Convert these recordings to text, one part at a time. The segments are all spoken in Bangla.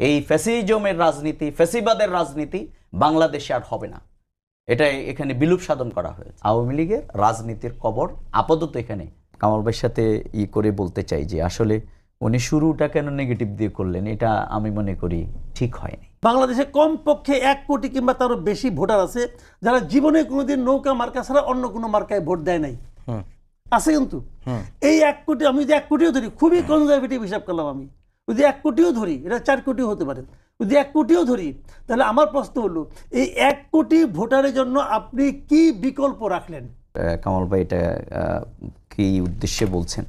এই ফ্যাসিজমের রাজনীতি ফ্যাসিবাদের রাজনীতি বাংলাদেশে আর হবে না। এটা এখানে বিলুপ সাধন করা হয়েছে। আওয়ামী লীগের রাজনীতির কবর আপাতত এখানে। কামাল ভাইয়ের সাথে ই করে বলতে চাই যে আসলে উনি শুরুটা কেন নেগেটিভ দিয়ে করলেন এটা আমি মনে করি ঠিক হয়নি। বাংলাদেশে কমপক্ষে এক কোটি কিংবা তারও বেশি ভোটার আছে যারা জীবনে কোনোদিন নৌকা মার্কা ছাড়া অন্য কোনো মার্কায় ভোট দেয় নাই। আছে কিন্তু। এই এক কোটি আমি যদি এক কোটিও ধরি খুবই কনজারভেটিভ হিসাব করলাম আমি। যদি এক কোটিও ধরি, এটা চার কোটিও হতে পারে, যদি এক কোটিও ধরি, তাহলে আমার প্রশ্ন হলো, এই এক কোটি ভোটারের জন্য আপনি কি বিকল্প রাখলেন? কামাল ভাই, এটা কি উদ্দেশ্যে বলছেন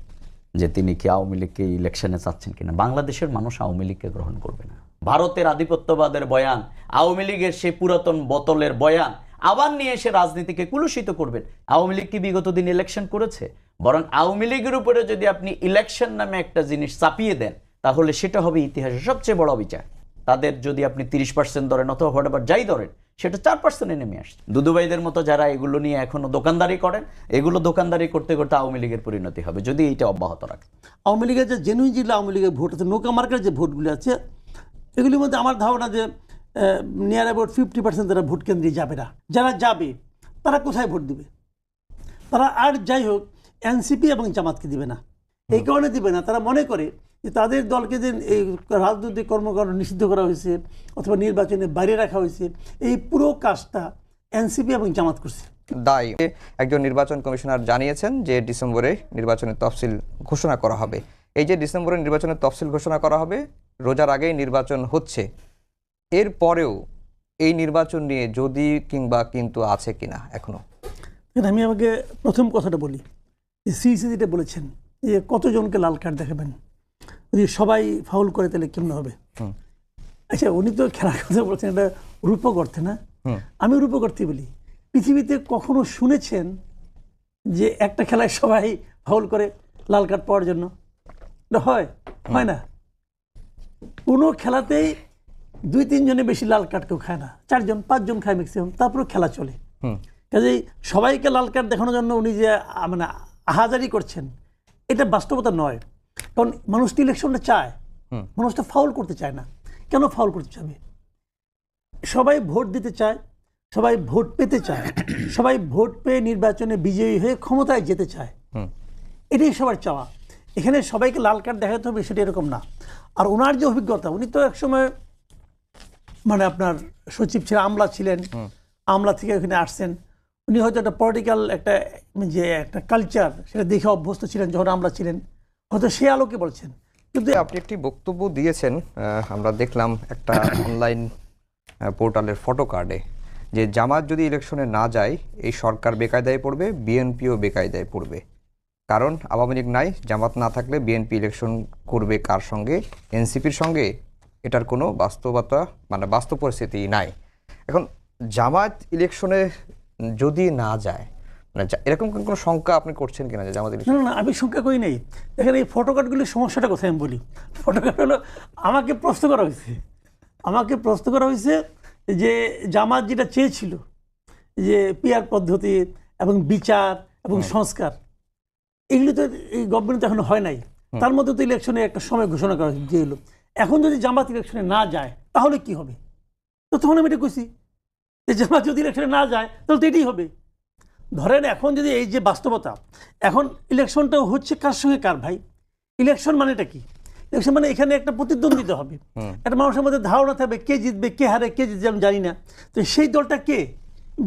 যে তিনি কি আওয়ামী লীগকে ইলেকশনে চাচ্ছেন কিনা? বাংলাদেশের মানুষ আওয়ামী লীগকে গ্রহণ করবে না। ভারতের আধিপত্যবাদের বয়ান, আওয়ামী লীগের সেই পুরাতন বোতলের বয়ান, আবার নিয়ে এসে রাজনীতিকে কুলুষিত করবেন। আওয়ামী লীগ কি বিগত দিন ইলেকশন করেছে? বরং আওয়ামী লীগের উপরে যদি আপনি ইলেকশন নামে একটা জিনিস চাপিয়ে দেন তাহলে সেটা হবে ইতিহাসের সবচেয়ে বড় বিচার। তাদের যদি আপনি তিরিশ পার্সেন্ট ধরেন অথবা হোয়াট যাই ধরেন, সেটা চার পার্সেন্টে নেমে আসছে। দুদুভাইদের মতো যারা এগুলো নিয়ে এখনও দোকানদারি করেন, এগুলো দোকানদারি করতে করতে আওয়ামী লীগের পরিণতি হবে, যদি এইটা অব্যাহত রাখে আওয়ামী লীগের যে জেনুইন যেগুলো আওয়ামী লীগের ভোট আছে, নৌকা মার্কের যে ভোটগুলি আছে, এগুলির মধ্যে আমার ধারণা যে নিয়ার অ্যাবাউট ফিফটি পার্সেন্ট তারা ভোট কেন্দ্রে যাবে না। যারা যাবে, তারা কোথায় ভোট দিবে? তারা আর যাই হোক, এনসিপি এবং জামাতকে দিবে না। এই কারণে দিবে না। তারা মনে করে যে তাদের দলকে যে এই রাজনৈতিক কর্মকাণ্ড নিষিদ্ধ করা হয়েছে অথবা নির্বাচনে বাইরে রাখা হয়েছে এই পুরো কাজটা এনসিপি এবং জামাত করছে। দায় একজন নির্বাচন কমিশনার জানিয়েছেন যে ডিসেম্বরে নির্বাচনের তফসিল ঘোষণা করা হবে। এই যে ডিসেম্বরে নির্বাচনের তফসিল ঘোষণা করা হবে রোজার আগেই নির্বাচন হচ্ছে। এর পরেও এই নির্বাচন নিয়ে যদি কিংবা কিন্তু আছে কিনা এখনও। আমি আমাকে প্রথম কথাটা বলি যে সিইসি যেটা বলেছেন যে কতজনকে লাল কার্ড দেখাবেন? যদি সবাই ফাউল করে তাহলে কেমন হবে? আচ্ছা উনি তো খেলার কথা বলছেন এটা রূপক অর্থে না? আমি রূপক অর্থে বলি। পৃথিবীতে কখনো শুনেছেন যে একটা খেলায় সবাই ফাউল করে লাল কার্ড পাওয়ার জন্য? হয়? হয় না? কোনো খেলাতেই দুই তিনজনে বেশি লাল কার্ড কেউ খায় না। চারজন পাঁচজন খায় ম্যাক্সিমাম তারপরেও খেলা চলে। কাজেই সবাইকে লাল কার্ড দেখানোর জন্য উনি যে মানে আহাজারি করছেন এটা বাস্তবতা নয়। কারণ মানুষ তো ইলেকশনটা চায়। মানুষ তো ফাউল করতে চায় না। কেন ফাউল করতে চাবে? সবাই ভোট দিতে চায় সবাই ভোট পেতে চায় সবাই ভোট পেয়ে নির্বাচনে বিজয়ী হয়ে ক্ষমতায় যেতে চায়। এটাই সবার চাওয়া। এখানে সবাইকে লাল কার্ড দেখাতে হবে সেটা এরকম না। আর ওনার যে অভিজ্ঞতা উনি তো একসময় মানে আপনার সচিব ছিলেন আমলা ছিলেন। আমলা থেকে ওখানে আসছেন। উনি হয়তো একটা পলিটিক্যাল একটা যে একটা কালচার সেটা দেখে অভ্যস্ত ছিলেন যখন আমলা ছিলেন। হয়তো সে আলোকে বলছেন। কিন্তু আপনি একটি বক্তব্য দিয়েছেন আমরা দেখলাম একটা অনলাইন পোর্টালের ফটো কার্ডে যে জামাত যদি ইলেকশনে না যায়, এই সরকার বেকায়দায় পড়বে বিএনপিও বেকায়দায় পড়বে। কারণ আওয়ামী লীগ নাই, জামাত না থাকলে বিএনপি ইলেকশন করবে কার সঙ্গে? এনসিপির সঙ্গে। এটার কোনো বাস্তবতা মানে বাস্তব পরিস্থিতি নাই। এখন জামাত ইলেকশনে যদি না যায় মানে এরকম কোনো শঙ্কা আপনি করছেন কিনা যে জামাত না না আমি সংখ্যা করি নাই। দেখেন এই ফটো কার্ডগুলির সমস্যাটা কোথায় আমি বলি? ফটো কার্ড হলো আমাকে প্রশ্ন করা হয়েছে। আমাকে প্রশ্ন করা হয়েছে যে জামাত যেটা চেয়েছিল যে পিয়ার পদ্ধতি এবং বিচার এবং সংস্কার এগুলি তো এই গভর্নমেন্ট এখন হয় নাই। তার মধ্যে তো ইলেকশনে একটা সময় ঘোষণা করা গিয়েছিল এখন যদি জামাত ইলেকশনে না যায় তাহলে কি হবে? তো তখন আমি এটা কইছি যে জামাত যদি ইলেকশনে না যায় তাহলে তো এটাই হবে। ধরেন এখন যদি এই যে বাস্তবতা এখন ইলেকশনটা হচ্ছে কার সঙ্গে কার ভাই? ইলেকশন মানেটা কি? ইলেকশন মানে এখানে একটা প্রতিদ্বন্দ্বিতা হবে। একটা মানুষের মধ্যে ধারণা থাকবে কে জিতবে কে হারে কে জিতবে আমি জানি না। তো সেই দলটা কে?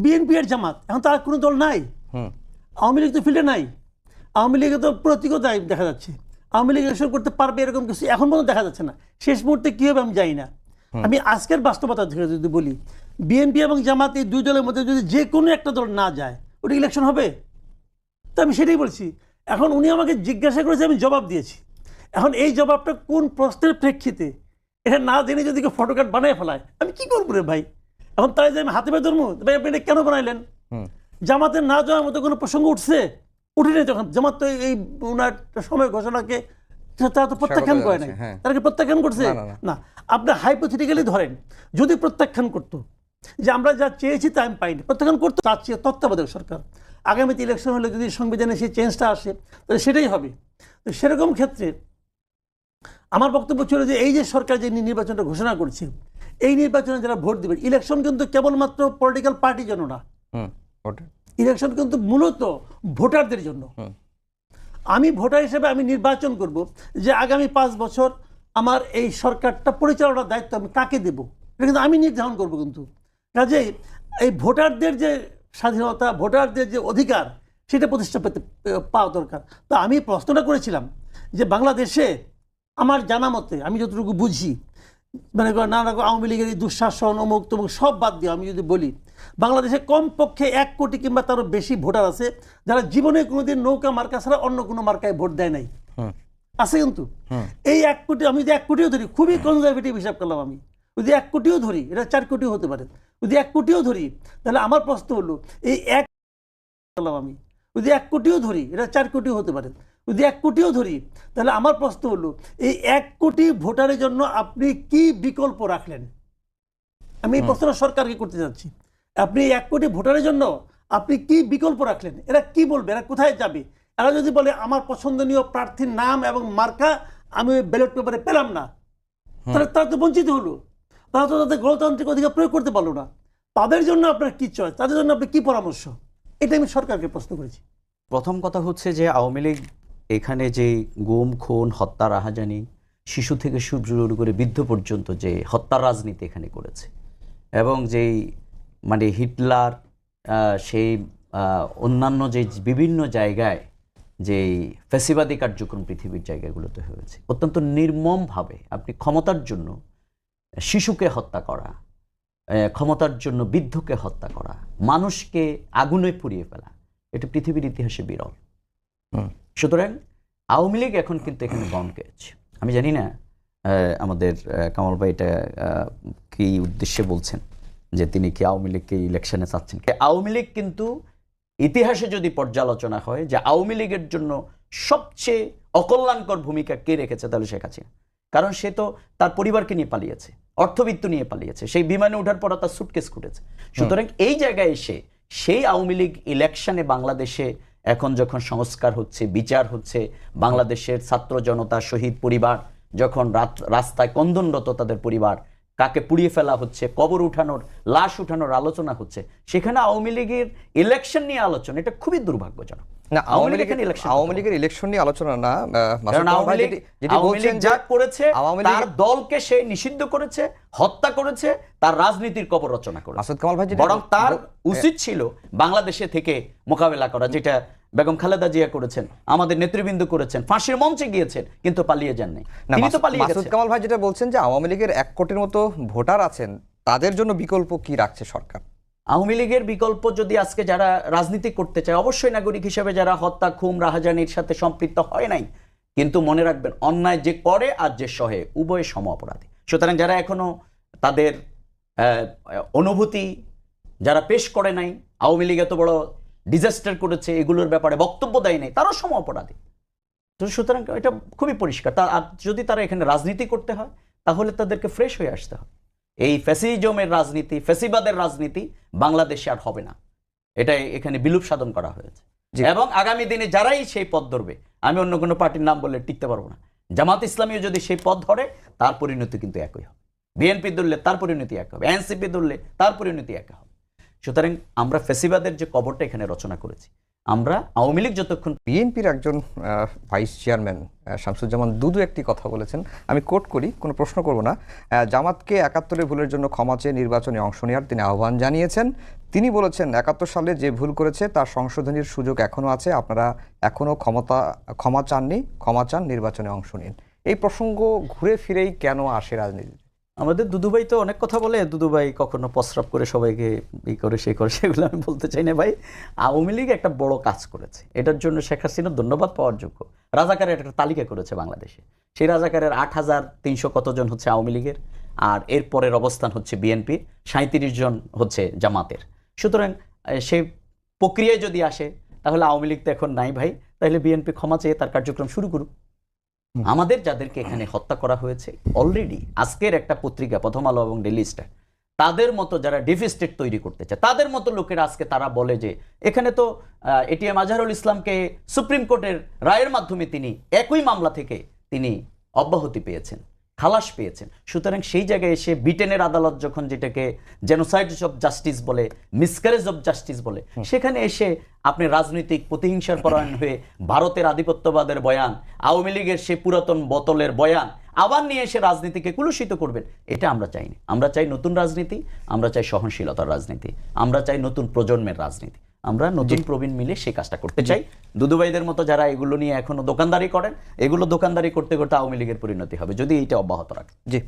বিএনপি আর জামাত। এখন তার কোনো দল নাই। আওয়ামী লীগ তো ফিল্ডে নাই। আওয়ামী লীগে তো প্রতীকতা দেখা যাচ্ছে। আওয়ামী লীগ ইলেকশন করতে পারবে এরকম কিছু এখন পর্যন্ত দেখা যাচ্ছে না। শেষ মুহূর্তে কী হবে আমি জানি না। আমি আজকের বাস্তবতা থেকে যদি বলি বিএনপি এবং জামাত এই দুই দলের মধ্যে যদি যে কোনো একটা দল না যায় ওটা ইলেকশন হবে। তো আমি সেটাই বলছি। এখন উনি আমাকে জিজ্ঞাসা করেছে আমি জবাব দিয়েছি। এখন এই জবাবটা কোন প্রশ্নের প্রেক্ষিতে? এটা না জেনে যদি কেউ ফটো কার্ড বানিয়ে ফেলায় আমি কি করব রে ভাই? এখন তাই যে আমি হাতে পেয়ে ধরবো ভাই আপনি এটা কেন বানাইলেন? হুম। জামাতের না যাওয়ার মতো কোনো প্রসঙ্গ উঠছে? উঠেনি তখন জামাত তো এই ওনার সময় ঘোষণাকে তারা তো প্রত্যাখ্যান করে নাই। হ্যাঁ। তারা কি প্রত্যাখ্যান করছে। না আপনি হাইপোথেটিক্যালি ধরেন যদি প্রত্যাখ্যান করতো যে আমরা যা চেয়েছি তা আমি পাইনি। প্রত্যাখ্যান করতো চাচ্ছি তত্ত্বাবধায়ক সরকার। আগামীতে ইলেকশন হলে যদি সংবিধানে সেই চেঞ্জটা আসে তাহলে সেটাই হবে। তো সেরকম ক্ষেত্রে আমার বক্তব্য ছিল যে এই যে সরকার যে নির্বাচনটা ঘোষণা করছে এই নির্বাচনে যারা ভোট দেবেন ইলেকশন কিন্তু কেবলমাত্র পলিটিক্যাল পার্টির জন্য না। ইলেকশন কিন্তু মূলত ভোটারদের জন্য। আমি ভোটার হিসেবে আমি নির্বাচন করব যে আগামী পাঁচ বছর আমার এই সরকারটা পরিচালনার দায়িত্ব আমি কাকে দেব? এটা কিন্তু আমি নির্ধারণ করব কিন্তু। কাজেই এই ভোটারদের যে স্বাধীনতা ভোটারদের যে অধিকার সেটা প্রতিষ্ঠা পেতে পাওয়া দরকার। তো আমি প্রশ্নটা করেছিলাম যে বাংলাদেশে আমার জানা মতে আমি যতটুকু বুঝি মানে নানা রকম আওয়ামী লীগের এই দুঃশাসন অমুক তমুক সব বাদ দিয়ে আমি যদি বলি বাংলাদেশে কমপক্ষে এক কোটি কিংবা তারও বেশি ভোটার আছে যারা জীবনে কোনোদিন নৌকা মার্কা ছাড়া অন্য কোনো মার্কায় ভোট দেয় নাই। আছে কিন্তু? এই এক কোটি আমি যদি এক কোটিও ধরি খুবই কনজারভেটিভ হিসাব করলাম আমি যদি এক কোটিও ধরি এটা চার কোটিও হতে পারে। যদি এক কোটিও ধরি তাহলে আমার প্রশ্ন হলো এই এক করলাম আমি। যদি এক কোটিও ধরি এটা চার কোটিও হতে পারে। যদি এক কোটিও ধরি তাহলে আমার প্রশ্ন হলো এই এক কোটি ভোটারের জন্য আপনি কি বিকল্প রাখলেন? আমি এই প্রশ্নটা সরকারকে করতে যাচ্ছি। আপনি এক কোটি ভোটারের জন্য আপনি কি বিকল্প রাখলেন? এরা কি বলবে? এরা কোথায় যাবে? এরা যদি বলে আমার পছন্দনীয় প্রার্থীর নাম এবং মার্কা আমি ওই ব্যালট পেপারে পেলাম না তাহলে তারা তো বঞ্চিত হলো। তারা তো তাদের গণতান্ত্রিক অধিকার প্রয়োগ করতে পারল না। তাদের জন্য আপনার কি চয়েস তাদের জন্য আপনি কি পরামর্শ? এটা আমি সরকারকে প্রশ্ন করেছি। প্রথম কথা হচ্ছে যে আওয়ামী লীগ এখানে যে গুম, খুন হত্যা রাহাজানি শিশু থেকে শুরু করে বৃদ্ধ পর্যন্ত যে হত্যার রাজনীতি এখানে করেছে এবং যেই মানে হিটলার সেই অন্যান্য যে বিভিন্ন জায়গায় যে ফ্যাসিবাদী কার্যক্রম পৃথিবীর জায়গাগুলোতে হয়েছে, অত্যন্ত নির্মমভাবে। আপনি ক্ষমতার জন্য শিশুকে হত্যা করা ক্ষমতার জন্য বৃদ্ধকে হত্যা করা মানুষকে আগুনে পুড়িয়ে ফেলা এটা পৃথিবীর ইতিহাসে বিরল। হুম। সুতরাং আওয়ামী লীগ এখন কিন্তু এখানে গণকেজ আমি জানি না আমাদের কামাল ভাই এটা কি উদ্দেশ্যে বলছেন যে তিনি কি আওয়ামী লীগকে ইলেকশনে চাচ্ছেন আওয়ামী লীগ কিন্তু ইতিহাসে যদি পর্যালোচনা হয় যে আওয়ামী লীগের জন্য সবচেয়ে অকল্যাণকর ভূমিকা কে রেখেছে তাহলে শেখ হাসিনা। কারণ সে তো তার পরিবারকে নিয়ে পালিয়েছে। অর্থবিত্ত নিয়ে পালিয়েছে। সেই বিমানে ওঠার পর তার সুটকেস খুঁটেছে। সুতরাং এই জায়গায় এসে সেই আওয়ামী লীগ ইলেকশনে বাংলাদেশে এখন যখন সংস্কার হচ্ছে, বিচার হচ্ছে, বাংলাদেশের ছাত্র জনতা, শহীদ পরিবার যখন রাস্তায় কন্দনরত তাদের পরিবার কাকে পুড়িয়ে ফেলা হচ্ছে, কবর উঠানোর, লাশ উঠানোর আলোচনা হচ্ছে, সেখানে আওয়ামী লীগের ইলেকশন নিয়ে আলোচনা, এটা খুবই দুর্ভাগ্যজনক। না আওয়ামী আওয়ামী লীগের এখানে আওয়ামী লীগের ইলেকশন নিয়ে আলোচনা না কারণ আওয়ামী লীগ যেটি- যেটি বলছেন যা করেছে তার দলকে সে নিষিদ্ধ করেছে হত্যা করেছে তার রাজনীতির কবর রচনা করেছে। মাসুদ কামাল ভাই বরং তার উচিত ছিল বাংলাদেশে থেকে মোকাবেলা করা যেটা বেগম খালেদা জিয়া করেছেন আমাদের নেতৃবৃন্দ করেছেন ফাঁসির মঞ্চে গিয়েছেন কিন্তু পালিয়ে যান নাই না তিনি তো পালিয়ে গেছেন। কামাল ভাই যেটা বলছেন যে আওয়ামী লীগের এক কোটির মতো ভোটার আছেন তাদের জন্য বিকল্প কি রাখছে সরকার? আওয়ামী লীগের বিকল্প যদি আজকে যারা রাজনীতি করতে চায়, অবশ্যই নাগরিক হিসেবে যারা হত্যা খুম রাহাজানির সাথে সম্পৃক্ত হয় নাই, কিন্তু মনে রাখবেন অন্যায় যে করে আর যে সহে, উভয় সম অপরাধী। সুতরাং যারা এখনও তাদের অনুভূতি যারা পেশ করে নাই, আওয়ামী লীগ এত বড় ডিজাস্টার করেছে, এগুলোর ব্যাপারে বক্তব্য দেয় নাই, তারাও সম অপরাধী। তো সুতরাং এটা খুবই পরিষ্কার। তা যদি তারা এখানে রাজনীতি করতে হয়, তাহলে তাদেরকে ফ্রেশ হয়ে আসতে হবে। এই ফ্যাসিজমের রাজনীতি ফ্যাসিবাদের রাজনীতি বাংলাদেশে আর হবে না। এটা এখানে বিলুপ সাধন করা হয়েছে। এবং আগামী দিনে যারাই সেই পদ ধরবে আমি অন্য কোনো পার্টির নাম বললে টিকতে পারব না। জামাত ইসলামীও যদি সেই পদ ধরে তার পরিণতি কিন্তু একই হবে। বিএনপি ধরলে তার পরিণতি এক হবে এনসিপি ধরলে তার পরিণতি এক হবে। সুতরাং আমরা ফ্যাসিবাদের যে কবরটা এখানে রচনা করেছি, আমরা আওয়ামী লীগ যতক্ষণ বিএনপির একজন ভাইস চেয়ারম্যান শামসুজ্জামান দুদু একটি কথা বলেছেন। আমি কোট করি, কোনো প্রশ্ন করব না। জামাতকে একাত্তরের ভুলের জন্য ক্ষমা চেয়ে নির্বাচনে অংশ নেওয়ার তিনি আহ্বান জানিয়েছেন। তিনি বলেছেন, একাত্তর সালে যে ভুল করেছে তার সংশোধনীর সুযোগ এখনও আছে, আপনারা এখনও ক্ষমতা, ক্ষমা চাননি, ক্ষমা চান, নির্বাচনে অংশ নিন। এই প্রসঙ্গ ঘুরে ফিরেই কেন আসে রাজনীতিতে? আমাদের দুদুভাই তো অনেক কথা বলে, দুদুভাই কখনো প্রস্রাব করে সবাইকে ই করে, সে করে, সেগুলো আমি বলতে চাই না ভাই। আওয়ামী লীগ একটা বড় কাজ করেছে। এটার জন্য শেখ হাসিনা ধন্যবাদ পাওয়ার যোগ্য। রাজাকারের একটা তালিকা করেছে বাংলাদেশে। সেই রাজাকারের আট হাজার তিনশো কতজন হচ্ছে আওয়ামী লীগের, আর এর পরের অবস্থান হচ্ছে বিএনপির সাঁত্রিশ জন হচ্ছে জামাতের। সুতরাং সেই প্রক্রিয়ায় যদি আসে, তাহলে আওয়ামী লীগ তো এখন নাই ভাই। তাহলে বিএনপি ক্ষমা চেয়ে তার কার্যক্রম শুরু করুক। আমাদের যাদেরকে এখানে হত্যা করা হয়েছে অলরেডি আজকের একটা পত্রিকা, প্রথম আলো এবং ডেলি স্টার তাদের মতো যারা ডিফিস্টেট তৈরি করতে চায়, তাদের মতো লোকেরা আজকে তারা বলে যে, এখানে তো এটিএম আজহারুল ইসলামকে সুপ্রিম কোর্টের রায়ের মাধ্যমে তিনি একই মামলা থেকে তিনি অব্যাহতি পেয়েছেন। খালাস পেয়েছেন। সুতরাং সেই জায়গায় এসে ব্রিটেনের আদালত যখন যেটাকে জেনোসাইড অফ জাস্টিস বলে মিসক্যারেজ অফ জাস্টিস বলে সেখানে এসে আপনি রাজনৈতিক প্রতিহিংসার পরায়ণ হয়ে ভারতের আধিপত্যবাদের বয়ান আওয়ামী লীগের সে পুরাতন বোতলের বয়ান আবার নিয়ে এসে রাজনীতিকে কুলুষিত করবেন এটা আমরা চাইনি। আমরা চাই নতুন রাজনীতি আমরা চাই সহনশীলতার রাজনীতি আমরা চাই নতুন প্রজন্মের রাজনীতি। আমরা নতুন প্রবীণ মিলে সেই কাজটা করতে চাই। দুদুভাইদের মতো যারা এগুলো নিয়ে এখনও দোকানদারি করেন এগুলো দোকানদারি করতে করতে আওয়ামী লীগের পরিণতি হবে যদি এইটা অব্যাহত রাখে জি।